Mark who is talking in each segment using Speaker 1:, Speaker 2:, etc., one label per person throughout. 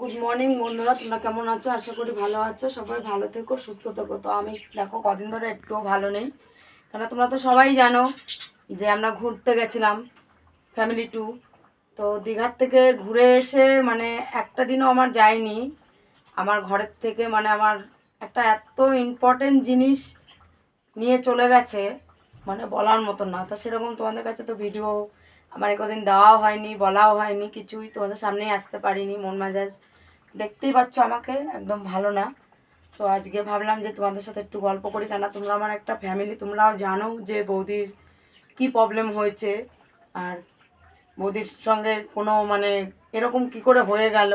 Speaker 1: Good morning বন্ধুরা, তোমরা কেমন আছো? আশা করি ভালো আছো। সবাই ভালো থেকো, সুস্থ থেকো। তো আমি, দেখো, কদিন ধরে একটুও ভালো নেই। কেন তোমরা তো সবাই জানো যে আমরা ঘুরতে গেছিলাম ফ্যামিলি টু তো দীঘার থেকে ঘুরে এসে মানে একটা দিনও আমার যায়নি। আমার ঘরের থেকে মানে আমার একটা এত ইম্পর্টেন্ট জিনিস নিয়ে চলে গেছে মানে বলার মতো না। তো সেরকম তোমাদের কাছে তো ভিডিও আমার কদিন দেওয়াও হয়নি, বলাও হয়নি, কিছুই তোমাদের সামনেই আসতে পারিনি, মন মেজাজ। দেখতেই পাচ্ছ আমাকে, একদম ভালো না। তো আজকে ভাবলাম যে তোমাদের সাথে একটু গল্প করি কেন তোমরা আমার একটা ফ্যামিলি তোমরাও জানো যে বৌদির কি প্রবলেম হয়েছে। আর বৌদির সঙ্গে কোনো মানে এরকম কি করে হয়ে গেল?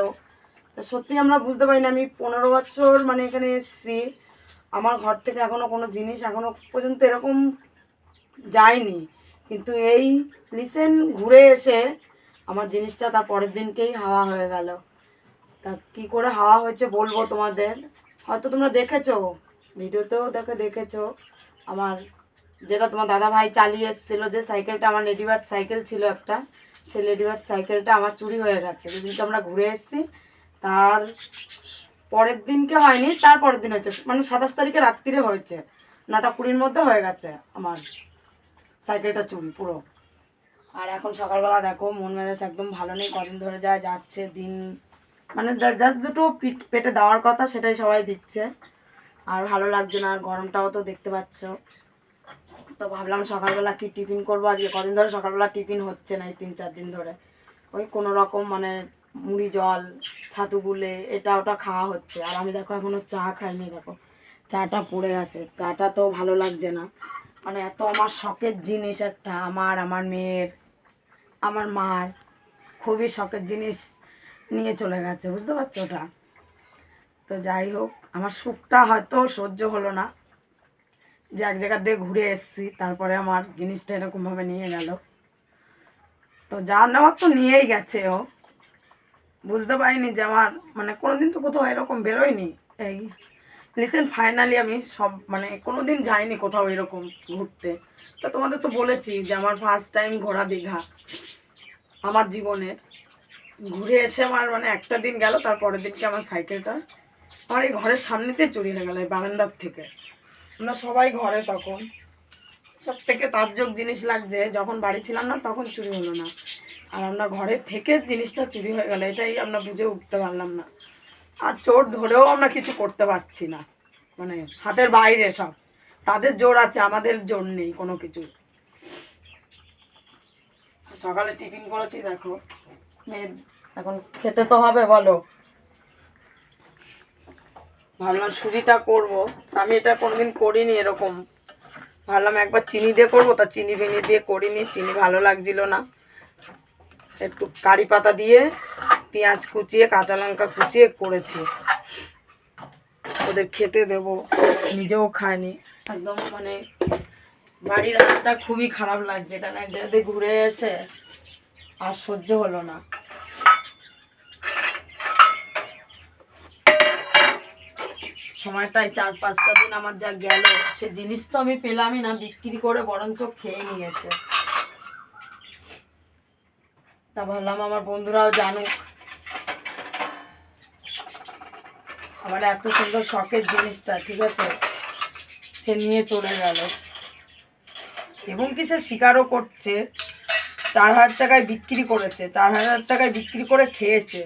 Speaker 1: তো সত্যি আমরা বুঝতে পারি না আমি পনেরো বছর মানে এখানে এসেছি। আমার ঘর থেকে এখনও কোনো জিনিস এখনও পর্যন্ত এরকম যায়নি। কিন্তু এই লিসেন ঘুরে এসে আমার জিনিসটা তার পরের দিনকেই হাওয়া হয়ে গেল। তা কি করে হাওয়া হয়েছে বলব তোমাদের? হয়তো তোমরা দেখেছ, ভিডিওতেও দেখে দেখেছ। আমার যেটা তোমার দাদা ভাই চালিয়ে এসেছিল, যে সাইকেলটা আমার লেডিবার্ড সাইকেল ছিল একটা, সেই লেডিবার্ড সাইকেলটা আমার চুরি হয়ে গেছে। যেদিনকে আমরা ঘুরে এসেছি, তার পরের দিনকে হয়নি, তার পরের দিন হয়েছে। মানে সাতাশ তারিখে রাত্রিরে হয়েছে। নটা কুড়ির মধ্যে হয়ে গেছে আমার। সাইকেলটা চুরি, পুরো। আর এখন সকালবেলা দেখো, মন মেজাজ একদম ভালো নেই, কদিন ধরে যা যাচ্ছে দিন মানে জাস্ট দুটো পিট পেটে দেওয়ার কথা সেটাই সবাই দিচ্ছে। আর ভালো লাগছে না, আর গরমটাও তো দেখতে পাচ্ছ। তো ভাবলাম সকালবেলা কি টিফিন করব? আজকে কদিন ধরে সকালবেলা টিফিন হচ্ছে না এই তিন, চার দিন ধরে। ওই কোনো রকম মানে মুড়ি জল, ছাতু গুলে, এটা ওটা খাওয়া হচ্ছে। আর আমি দেখো এখনও চা খাইনি, দেখো। চাটা পড়ে গেছে। চাটা তো ভালো লাগছে না। মানে এত আমার শখের জিনিস একটা, আমার আমার মেয়ের, আমার মার, খুবই শখের জিনিস নিয়ে চলে গেছে, বুঝতে পারছ ওটা? তো যাই হোক, আমার সুখটা হয়তো সহ্য হলো না। যে এক জায়গা দিয়ে ঘুরে এসেছি, তারপরে আমার জিনিসটা এরকমভাবে নিয়ে গেল। তো যা নেওয়ার তো নিয়েই গেছে ও। বুঝতে পারিনি যে আমার মানে কোনোদিন তো কোথাও এরকম বেরোয়নি। এই লিসেন ফাইনালি আমি সব মানে কোনো দিন যাইনি কোথাও এরকম ঘুরতে। তো তোমাদের তো বলেছি যে আমার ফার্স্ট টাইম ঘোরা দীঘা, আমার জীবনের। ঘুরে এসে আমার মানে একটা দিন গেল, তার পরের দিনকে আমার সাইকেলটা আমার এই ঘরের সামনেতেই চুরি হয়ে গেল, এই বারান্দার থেকে। আমরা সবাই ঘরে তখন। সব থেকে তাজ্জব জিনিস লাগছে, যখন বাড়ি ছিলাম না, তখন চুরি হলো না। আর আমরা ঘরে থেকে জিনিসটা চুরি হয়ে গেল, এটাই আমরা বুঝে উঠতে পারলাম না। আর চোর ধরেও আমরা কিছু করতে পারছি না। মানে হাতের বাইরে সব। তাদের জোর আছে, আমাদের জোর নেই কোনো কিছু। সকালে টিফিন করেছি, দেখো। মেয়ে এখন খেতে তো হবে, বলো। ভাবলাম সুজিটা করব। আমি এটা কোনোদিন করিনি এরকম। ভাবলাম একবার চিনি দিয়ে করব, তা চিনি ফিনি দিয়ে করিনি, চিনি ভালো লাগছিল না। একটু কারি পাতা দিয়ে পেঁয়াজ কুচিয়ে, কাঁচা লঙ্কা কুচিয়ে করেছি। ওদের খেতে দেবো, নিজেও খাইনি। একদম মানে বাড়ির রান্নাটা খুবই খারাপ লাগছে কারণ এক জায়গাতে ঘুরে এসে আর সহ্য হলো না। সময়টায় চার পাঁচটা দিন আমার যা গেল, সে জিনিস তো আমি পেলামই না, বিক্রি করে বরঞ্চ খেয়ে নিয়েছে। তা ভাবলাম আমার বন্ধুরাও জানুক। আমার এত সুন্দর শখের জিনিসটা, ঠিক আছে? সে নিয়ে চলে গেল। এবং কি সে স্বীকারও করছে। চার হাজার টাকায় বিক্রি করেছে, চার হাজার টাকায় বিক্রি করে খেয়েছে।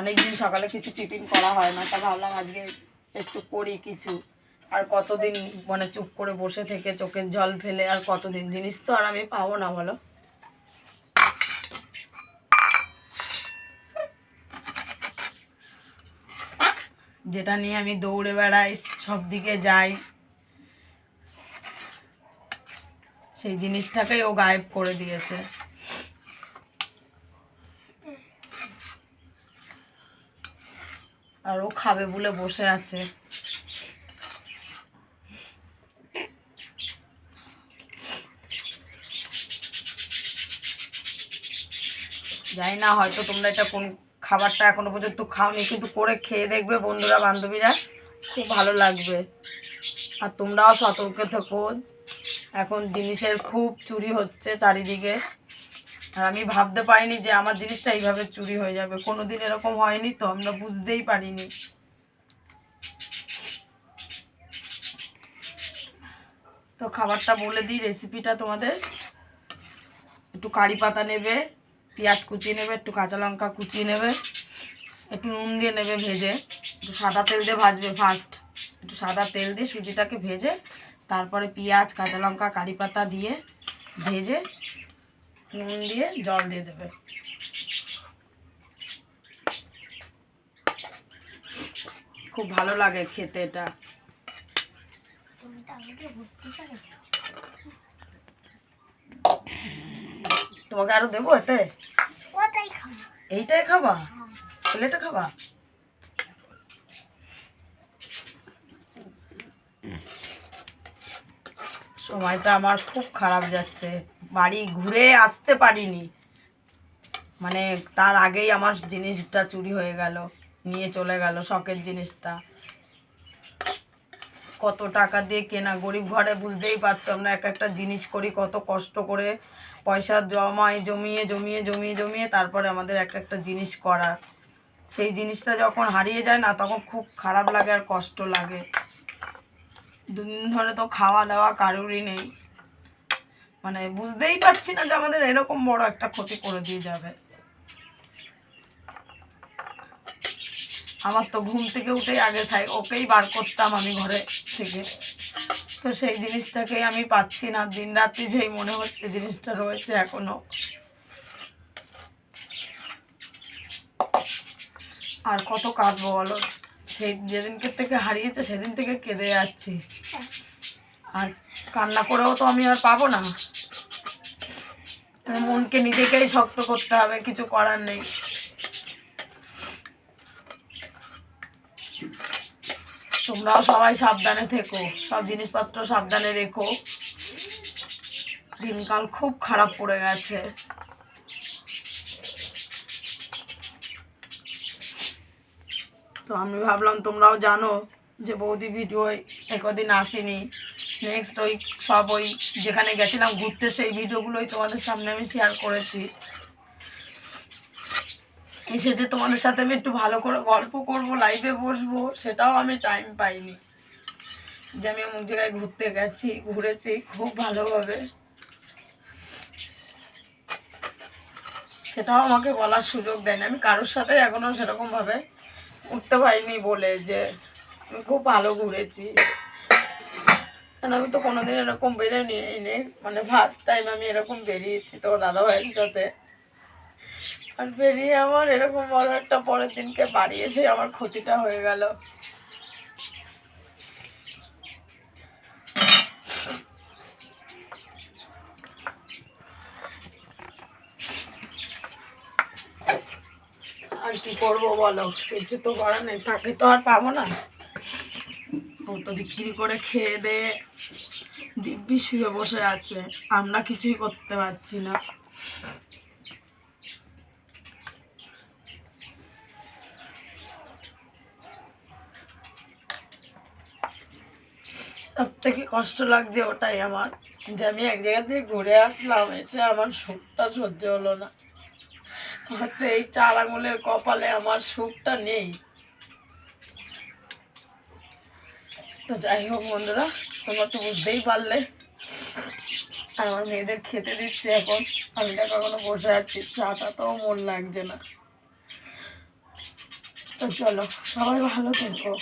Speaker 1: অনেকদিন সকালে কিছু টিফিন করা হয় না, তা ভাবলাম আজকে একটু করি কিছু। আর কতদিন মানে চুপ করে বসে থেকে চোখের জল ফেলে আর কতদিন? জিনিস তো আর আমি পাবো না, বলো। যেটা নিয়ে আমি দৌড়ে বেড়াই, সব দিকে যাই, সেই জিনিসটাকেই ও গায়েব করে দিয়েছে। আর ও খাবে বলে বসে আছে। জানি না, হয়তো তোমরা এটা কোন খাবারটা এখনও পর্যন্ত খাওনি, কিন্তু করে খেয়ে দেখবে বন্ধুরা, বান্ধবীরা। খুব ভালো লাগবে। আর তোমরাও সতর্ক থেকো। এখন জিনিসের খুব চুরি হচ্ছে চারিদিকে। আর আমি ভাবতে পারিনি যে আমার জিনিসটা এইভাবে চুরি হয়ে যাবে। কোনো দিন এরকম হয়নি তো, আমরা বুঝতেই পারিনি। তো খাবারটা বলে দিই রেসিপিটা তোমাদের। একটু কারি পাতা নেবে। পেঁয়াজ কুচিয়ে নেবে, একটু কাঁচা লঙ্কা কুচিয়ে নেবে, একটু নুন দিয়ে নেবে ভেজে, একটু সাদা তেল দিয়ে ভাজবে ফার্স্ট একটু সাদা তেল দিয়ে সুজিটাকে ভেজে, তারপরে পেঁয়াজ, কাঁচা লঙ্কা, কারি পাতা দিয়ে ভেজে, নুন দিয়ে জল দিয়ে দেবে। খুব ভালো লাগে খেতে এটা। তোমাকে আরও দেবো এতে? এইটাই খাবা? ছেলেটা খাবা? সময়টা আমার খুব খারাপ যাচ্ছে। বাড়ি ঘুরে আসতে পারিনি। মানে তার আগেই আমার জিনিসটা চুরি হয়ে গেল নিয়ে চলে গেল শখের জিনিসটা। কত টাকা দিয়ে কেনা, গরিব ঘরে বুঝতেই পারছ আমরা এক একটা জিনিস করি, কত কষ্ট করে পয়সা জমাই জমিয়ে জমিয়ে জমিয়ে জমিয়ে, তারপরে আমাদের এক একটা জিনিস করা। সেই জিনিসটা যখন হারিয়ে যায় না, তখন খুব খারাপ লাগে আর কষ্ট লাগে। দুদিন ধরে তো খাওয়া দাওয়া কারোরই নেই। মানে বুঝতেই পারছি না যে আমাদের এরকম বড় একটা ক্ষতি করে দিয়ে যাবে। আমার তো ঘুম থেকে উঠেই আগে থাই ওকেই বার করতাম আমি ঘরে থেকে। তো সেই জিনিসটাকেই আমি পাচ্ছি না দিন রাত্রি যেই মনে হচ্ছে জিনিসটা রয়েছে এখনও। আর কত কাঁদবো বলো? সেই যেদিনকে থেকে হারিয়েছে, সেদিন থেকে কেঁদে যাচ্ছি। আর কান্না করেও তো আমি আর পাবো না। মনকে নিজেকেই শক্ত করতে হবে, কিছু করার নেই। তোমরাও সবাই সাবধানে থেকো। সব জিনিসপত্র সাবধানে রেখো। দিনকাল খুব খারাপ পড়ে গেছে। তো আমি ভাবলাম, তোমরাও জানো যে বৌদি ভিডিও একদিন আসেনি। নেক্সট ওই সব ওই যেখানে গেছিলাম ঘুরতে, সেই ভিডিওগুলোই তোমাদের সামনে আমি শেয়ার করেছি। এসে যে তোমাদের সাথে আমি একটু ভালো করে গল্প করব লাইভে বসবো, সেটাও আমি টাইম পাইনি। যে আমি অমুক জায়গায় ঘুরতে গেছি, ঘুরেছি খুব ভালোভাবে। সেটাও আমাকে বলার সুযোগ দেয়নি। আমি কারোর সাথে এখনও সেরকমভাবে উঠতে পারিনি বলে যে আমি খুব ভালো ঘুরেছি। কারণ আমি তো কোনোদিন এরকম বেরোয়নি নি মানে ফার্স্ট টাইম আমি এরকম বেরিয়েছি, তো দাদা ভাইয়ের সাথে। আর বেরিয়ে আমার এরকম বড় একটা পরের দিনকে বাড়ি এসে আমার ক্ষতিটা হয়ে গেল। আর কি করব বলো? কিছু তো করার নেই, তাকে তো আর পাবো না। ও তো বিক্রি করে খেয়ে দে। দিব্যি শুয়ে বসে আছে, আমরা কিছুই করতে পারছি না। সব থেকে কষ্ট লাগছে ওটাই আমার, যে আমি এক জায়গা থেকে ঘুরে আসলাম, এসে আমার সুখটা সহ্য হলো না। হয়তো এই চার আঙুলের কপালে আমার সুখটা নেই। তো যাই হোক বন্ধুরা, তোমরা তো বুঝতেই পারলে আর আমার মেয়েদের খেতে দিচ্ছে এখন। আমি দেখো এখনও বসে আছি, চাটা তো মন লাগছে না। তো চলো, সবাই ভালো থেকো।